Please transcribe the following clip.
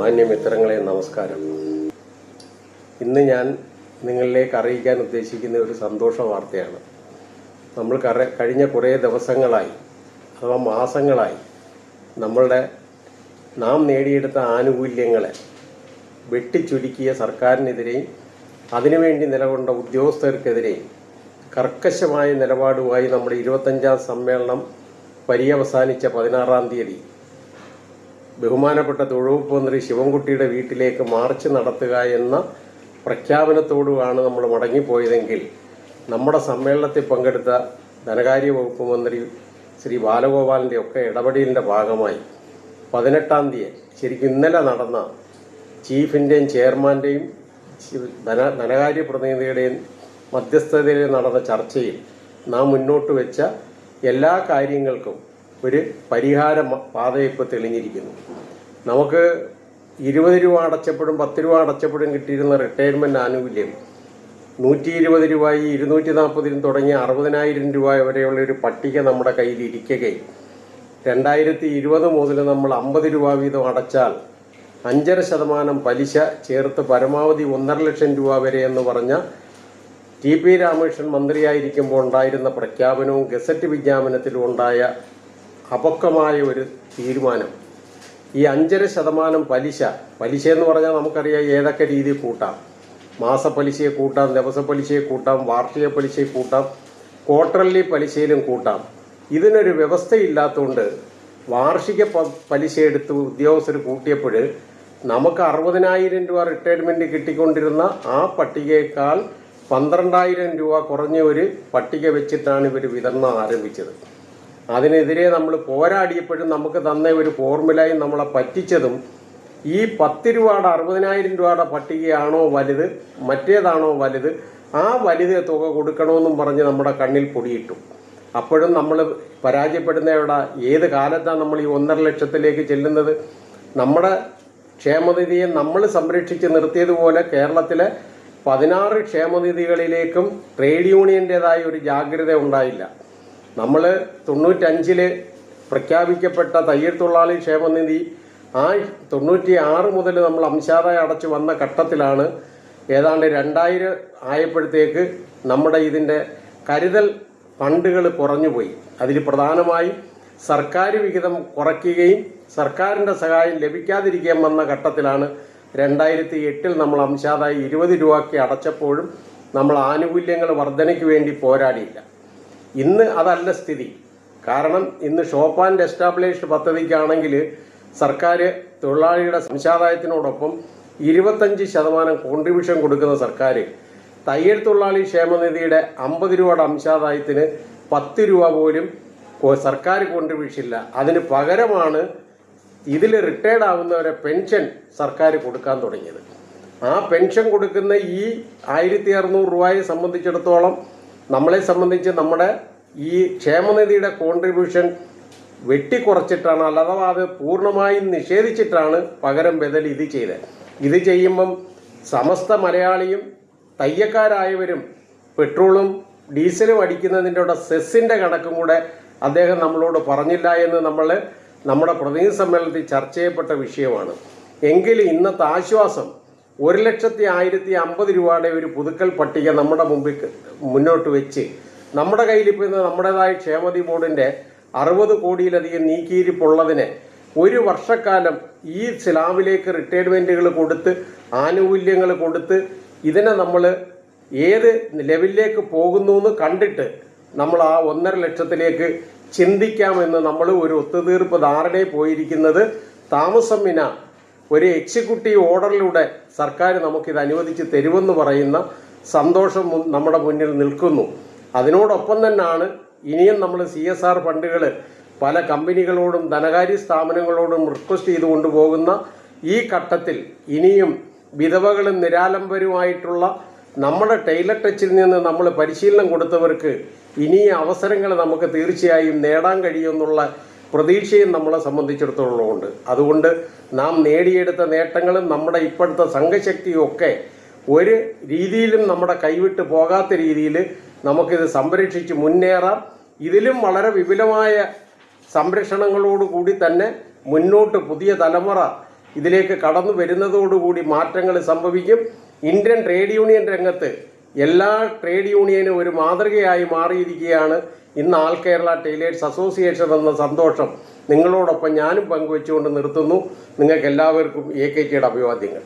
മാന്യമിത്രങ്ങളെ നമസ്കാരം. ഇന്ന് ഞാൻ നിങ്ങളിലേക്ക് അറിയിക്കാൻ ഉദ്ദേശിക്കുന്ന ഒരു സന്തോഷ വാർത്തയാണ്. നമ്മൾ കറ കഴിഞ്ഞ കുറേ ദിവസങ്ങളായി അഥവാ മാസങ്ങളായി നമ്മളുടെ നാം നേടിയെടുത്ത ആനുകൂല്യങ്ങളെ വെട്ടിച്ചുരുക്കിയ സർക്കാരിനെതിരെയും അതിനുവേണ്ടി നിലകൊണ്ട ഉദ്യോഗസ്ഥർക്കെതിരെയും കർക്കശമായ നിലപാടുമായി നമ്മുടെ ഇരുപത്തഞ്ചാം സമ്മേളനം പര്യവസാനിച്ച പതിനാറാം തീയതി ബഹുമാനപ്പെട്ട തൊഴിലുവകുപ്പ് മന്ത്രി ശിവൻകുട്ടിയുടെ വീട്ടിലേക്ക് മാർച്ച് നടത്തുക എന്ന പ്രഖ്യാപനത്തോടുമാണ് നമ്മൾ മടങ്ങിപ്പോയതെങ്കിൽ നമ്മുടെ സമ്മേളനത്തിൽ പങ്കെടുത്ത ധനകാര്യ വകുപ്പ് മന്ത്രി ശ്രീ ബാലഗോപാലിന്റെ ഒക്കെ ഇടപെടലിന്റെ ഭാഗമായി പതിനെട്ടാം തീയതി ശരിക്കും ഇന്നലെ നടന്ന ചീഫിന്റെയും ചെയർമാന്റെയും ധന ധനകാര്യ പ്രതിനിധിയുടെയും മധ്യസ്ഥതയിൽ നടന്ന ചർച്ചയിൽ നാം മുന്നോട്ട് വെച്ച എല്ലാ കാര്യങ്ങൾക്കും ഒരു പരിഹാര പാത ഇപ്പോൾ തെളിഞ്ഞിരിക്കുന്നു. നമുക്ക് ഇരുപത് രൂപ അടച്ചപ്പോഴും പത്ത് രൂപ അടച്ചപ്പോഴും കിട്ടിയിരുന്ന റിട്ടയർമെന്റ് ആനുകൂല്യം നൂറ്റി ഇരുപത് രൂപയും ഇരുന്നൂറ്റി നാൽപ്പതിനും തുടങ്ങിയ അറുപതിനായിരം രൂപ വരെയുള്ള ഒരു പട്ടിക നമ്മുടെ കയ്യിൽ ഇരിക്കുകയും രണ്ടായിരത്തി ഇരുപത് മുതൽ നമ്മൾ അമ്പത് രൂപ വീതം അടച്ചാൽ അഞ്ചര ശതമാനം പലിശ ചേർത്ത് പരമാവധി ഒന്നര ലക്ഷം രൂപ വരെ എന്ന് പറഞ്ഞ ടി പി രാമകൃഷ്ണൻ മന്ത്രിയായിരിക്കുമ്പോൾ ഉണ്ടായിരുന്ന പ്രഖ്യാപനവും ഗസറ്റ് വിജ്ഞാപനത്തിലും ഉണ്ടായ അപക്വമായ ഒരു തീരുമാനം. ഈ അഞ്ചര ശതമാനം പലിശ പലിശ എന്ന് പറഞ്ഞാൽ നമുക്കറിയാം ഏതൊക്കെ രീതിയിൽ കൂട്ടാം. മാസപ്പലിശയെ കൂട്ടാം ദിവസപ്പലിശയെ കൂട്ടാം വാർഷിക പലിശയെ കൂട്ടാം ക്വാർട്ടർലി പലിശയിലും കൂട്ടാം. ഇതിനൊരു വ്യവസ്ഥയില്ലാത്തതുകൊണ്ട് വാർഷിക പലിശ എടുത്ത് ഉദ്യോഗസ്ഥർ കൂട്ടിയപ്പോൾ നമുക്ക് അറുപതിനായിരം രൂപ റിട്ടയർമെന്റ് കിട്ടിക്കൊണ്ടിരുന്ന ആ പട്ടികയേക്കാൾ പന്ത്രണ്ടായിരം രൂപ കുറഞ്ഞ ഒരു പട്ടിക വെച്ചിട്ടാണ് ഇവർ വിതരണം ആരംഭിച്ചത്. അതിനെതിരെ നമ്മൾ പോരാടിയപ്പോഴും നമുക്ക് തന്ന ഒരു ഫോർമുലയും നമ്മളെ പറ്റിച്ചതും ഈ പത്ത് രൂപയുടെ അറുപതിനായിരം രൂപയുടെ പട്ടികയാണോ വലുത് മറ്റേതാണോ വലുത് ആ വലുത് തുക കൊടുക്കണമെന്നും പറഞ്ഞ് നമ്മുടെ കണ്ണിൽ പൊടിയിട്ടു. അപ്പോഴും നമ്മൾ പരാജയപ്പെടുന്ന എവിടെ ഏത് കാലത്താണ് നമ്മൾ ഈ ഒന്നര ലക്ഷത്തിലേക്ക് ചെല്ലുന്നത്? നമ്മുടെ ക്ഷേമനിധിയെ നമ്മൾ സംരക്ഷിച്ച് നിർത്തിയതുപോലെ കേരളത്തിലെ പതിനാറ് ക്ഷേമനിധികളിലേക്കും ട്രേഡ് യൂണിയന്റെതായ ഒരു ജാഗ്രത ഉണ്ടായില്ല. നമ്മൾ തൊണ്ണൂറ്റഞ്ചിൽ പ്രഖ്യാപിക്കപ്പെട്ട തയ്യൽ തൊഴിലാളി ക്ഷേമനിധി ആ തൊണ്ണൂറ്റി ആറ് മുതൽ നമ്മൾ അംശാദായ അടച്ചു വന്ന ഘട്ടത്തിലാണ് ഏതാണ്ട് രണ്ടായിരം ആയപ്പോഴത്തേക്ക് നമ്മുടെ ഇതിന്റെ കരുതൽ ഫണ്ടുകൾ കുറഞ്ഞുപോയി. അതിൽ പ്രധാനമായും സർക്കാർ വിഹിതം കുറയ്ക്കുകയും സർക്കാരിന്റെ സഹായം ലഭിക്കാതിരിക്കുകയും വന്ന ഘട്ടത്തിലാണ് രണ്ടായിരത്തി എട്ടിൽ നമ്മൾ അംശാദായി ഇരുപത് രൂപയ്ക്ക് അടച്ചപ്പോഴും നമ്മൾ ആനുകൂല്യങ്ങൾ വർധനയ്ക്ക് വേണ്ടി പോരാടിയില്ല. ഇന്ന് അതല്ല സ്ഥിതി. കാരണം ഇന്ന് ഷോപ്പ് ആൻഡ് എസ്റ്റാബ്ലിഷ്ഡ് പദ്ധതിക്കാണെങ്കിൽ സർക്കാർ തൊഴിലാളിയുടെ സംശാദായത്തിനോടൊപ്പം ഇരുപത്തഞ്ച് ശതമാനം കോൺട്രിബ്യൂഷൻ കൊടുക്കുന്ന സർക്കാർ തയ്യൽ തൊഴിലാളി ക്ഷേമനിധിയുടെ അമ്പത് രൂപയുടെ അംശാദായത്തിന് പത്ത് രൂപ പോലും സർക്കാർ കോൺട്രിബ്യൂഷൻ ഇല്ല അതിന് പകരമാണ് ഇതിൽ റിട്ടയർഡ് ആവുന്നവരെ പെൻഷൻ സർക്കാർ കൊടുക്കാൻ തുടങ്ങിയത്. ആ പെൻഷൻ കൊടുക്കുന്ന ഈ ആയിരത്തി അറുന്നൂറ് രൂപയെ സംബന്ധിച്ചിടത്തോളം നമ്മളെ സംബന്ധിച്ച് നമ്മുടെ ഈ ക്ഷേമനിധിയുടെ കോൺട്രിബ്യൂഷൻ വെട്ടിക്കുറച്ചിട്ടാണ് അല്ലാതെ അത് പൂർണമായും നിഷേധിച്ചിട്ടാണ് പകരം ബദൽ ഇത് ചെയ്തത്. ഇത് ചെയ്യുമ്പം സമസ്ത മലയാളിയും തയ്യക്കാരായവരും പെട്രോളും ഡീസലും അടിക്കുന്നതിന്റെ സെസ്സിന്റെ കണക്കും കൂടെ അദ്ദേഹം നമ്മളോട് പറഞ്ഞില്ല എന്ന് നമ്മൾ നമ്മുടെ പ്രതിനിധി സമ്മേളനത്തിൽ ചർച്ച ചെയ്യപ്പെട്ട വിഷയമാണ്. എങ്കിലും ഇന്നത്തെ ആശ്വാസം ഒരു ലക്ഷത്തി ആയിരത്തി അമ്പത് രൂപയുടെ ഒരു പുതുക്കൽ പട്ടിക നമ്മുടെ മുമ്പിൽ മുന്നോട്ട് വെച്ച് നമ്മുടെ കയ്യിൽ ഇപ്പോൾ ഇന്ന് നമ്മുടേതായ ക്ഷേമതി ബോർഡിന്റെ അറുപത് കോടിയിലധികം നീക്കിയിരിപ്പുള്ളതിനെ ഒരു വർഷക്കാലം ഈ സ്ലാബിലേക്ക് റിട്ടയർമെന്റുകൾ കൊടുത്ത് ആനുകൂല്യങ്ങൾ കൊടുത്ത് ഇതിനെ നമ്മൾ ഏത് ലെവലിലേക്ക് പോകുന്നു എന്ന് കണ്ടിട്ട് നമ്മൾ ആ ഒന്നര ലക്ഷത്തിലേക്ക് ചിന്തിക്കാമെന്ന് നമ്മൾ ഒരു ഒത്തുതീർപ്പ് ധാരണയിൽ പോയിരിക്കുന്നത്. താമസം വിന ഒരു എക്സിക്യൂട്ടീവ് ഓർഡറിലൂടെ സർക്കാർ നമുക്കിത് അനുവദിച്ച് തരുമെന്ന് പറയുന്ന സന്തോഷം നമ്മുടെ മുന്നിൽ നിൽക്കുന്നു. അതിനോടൊപ്പം തന്നെയാണ് ഇനിയും നമ്മൾ സി എസ് ആർ ഫണ്ടുകൾ പല കമ്പനികളോടും ധനകാര്യ സ്ഥാപനങ്ങളോടും റിക്വസ്റ്റ് ചെയ്ത് കൊണ്ടുപോകുന്ന ഈ ഘട്ടത്തിൽ ഇനിയും വിധവകളും നിരാലംബരുമായിട്ടുള്ള നമ്മുടെ ടൈലർ ടച്ചിൽ നിന്ന് നമ്മൾ പരിശീലനം കൊടുത്തവർക്ക് ഇനി അവസരങ്ങൾ നമുക്ക് തീർച്ചയായും നേടാൻ കഴിയുമെന്നുള്ള പ്രതീക്ഷയും നമ്മളെ സംബന്ധിച്ചിടത്തോളം ഉണ്ട് അതുകൊണ്ട് നാം നേടിയെടുത്ത നേട്ടങ്ങളും നമ്മുടെ ഇപ്പോഴത്തെ സംഘശക്തിയും ഒക്കെ ഒരു രീതിയിലും നമ്മുടെ കൈവിട്ട് പോകാത്ത രീതിയിൽ നമുക്കിത് സംരക്ഷിച്ച് മുന്നേറാം. ഇതിലും വളരെ വിപുലമായ സംരക്ഷണങ്ങളോടുകൂടി തന്നെ മുന്നോട്ട് പുതിയ തലമുറ ഇതിലേക്ക് കടന്നു വരുന്നതോടുകൂടി മാറ്റങ്ങൾ സംഭവിക്കും. ഇന്ത്യൻ ട്രേഡ് യൂണിയൻ രംഗത്ത് എല്ലാ ട്രേഡ് യൂണിയനും ഒരു മാതൃകയായി മാറിയിരിക്കുകയാണ്. ഇന്ന് ആൾ കേരള ടൈലേഴ്സ് അസോസിയേഷൻ എന്ന സന്തോഷം നിങ്ങളോടൊപ്പം ഞാനും പങ്കുവെച്ചുകൊണ്ട് നിർത്തുന്നു. നിങ്ങൾക്ക് എല്ലാവർക്കും എ കെ ടിയുടെ അഭിവാദ്യങ്ങൾ.